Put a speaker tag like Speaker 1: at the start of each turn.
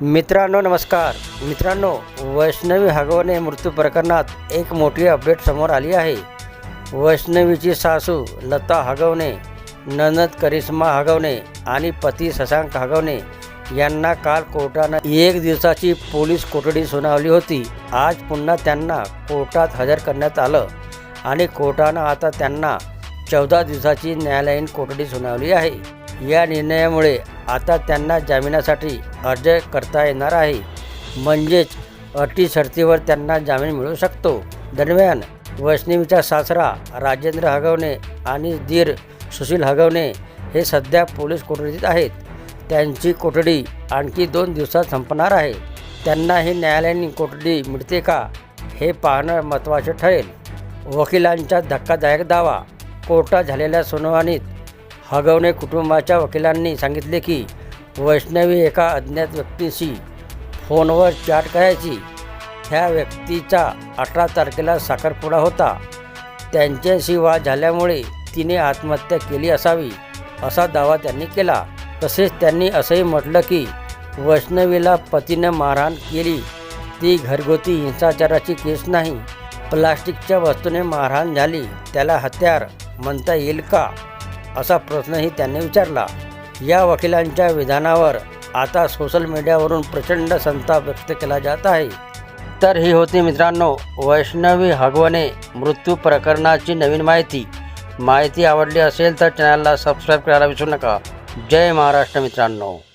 Speaker 1: मित्रांनो नमस्कार. मित्रांनो वैष्णवी हगवणे मृत्यू प्रकरणात एक मोठी अपडेट समोर आली आहे. वैष्णवीची सासू लता हगवणे ननद करिश्मा हगवणे आणि पती शशांक हगवणे यांना काल कोर्टानं एक दिवसाची पोलीस कोठडी सुनावली होती. आज पुन्हा त्यांना कोर्टात हजर करण्यात आलं आणि कोर्टानं आता त्यांना चौदा दिवसाची न्यायालयीन कोठडी सुनावली आहे. या निर्णयामुळे आता त्यांना जामिनासाठी अर्ज करता येणार आहे. म्हणजेच अटी शर्तीवर त्यांना जामीन मिळू शकतो. दरम्यान वैष्णवीचा सासरा राजेंद्र हगवणे आणि दीर सुशील हगवणे हे सध्या पोलीस कोठडीत आहेत. त्यांची कोठडी आणखी दोन दिवसात संपणार आहे. त्यांना ही न्यायालयीन कोठडी मिळते का हे पाहणं महत्त्वाचे ठरेल. वकिलांचा धक्कादायक दावा. कोर्टात झालेल्या सुनावणीत हगवणे कुटुंबाच्या वकिलांनी सांगितले की वैष्णवी एका अज्ञात व्यक्तीशी फोनवर चॅट करायची. ह्या व्यक्तीचा अठरा तारखेला साखरपुडा होता. त्यांच्याशी वाद झाल्यामुळे तिने आत्महत्या केली असावी असा दावा त्यांनी केला. तसेच त्यांनी असंही म्हटलं की वैष्णवीला पतीनं मारहाण केली. ती घरगुती हिंसाचाराची केस नाही. प्लास्टिकच्या वस्तूने मारहाण झाली. त्याला हत्यार म्हणता येईल का? असा प्रश्नही त्यांनी विचारला. या वकिलांच्या विधानावर आता सोशल मीडियावरून प्रचंड संताप व्यक्त केला जात आहे. तर ही होती मित्रांनो वैष्णवी हगवणे मृत्यू प्रकरणाची नवीन माहिती. माहिती आवडली असेल तर चॅनलला सबस्क्राईब करायला विसरू नका. जय महाराष्ट्र मित्रांनो.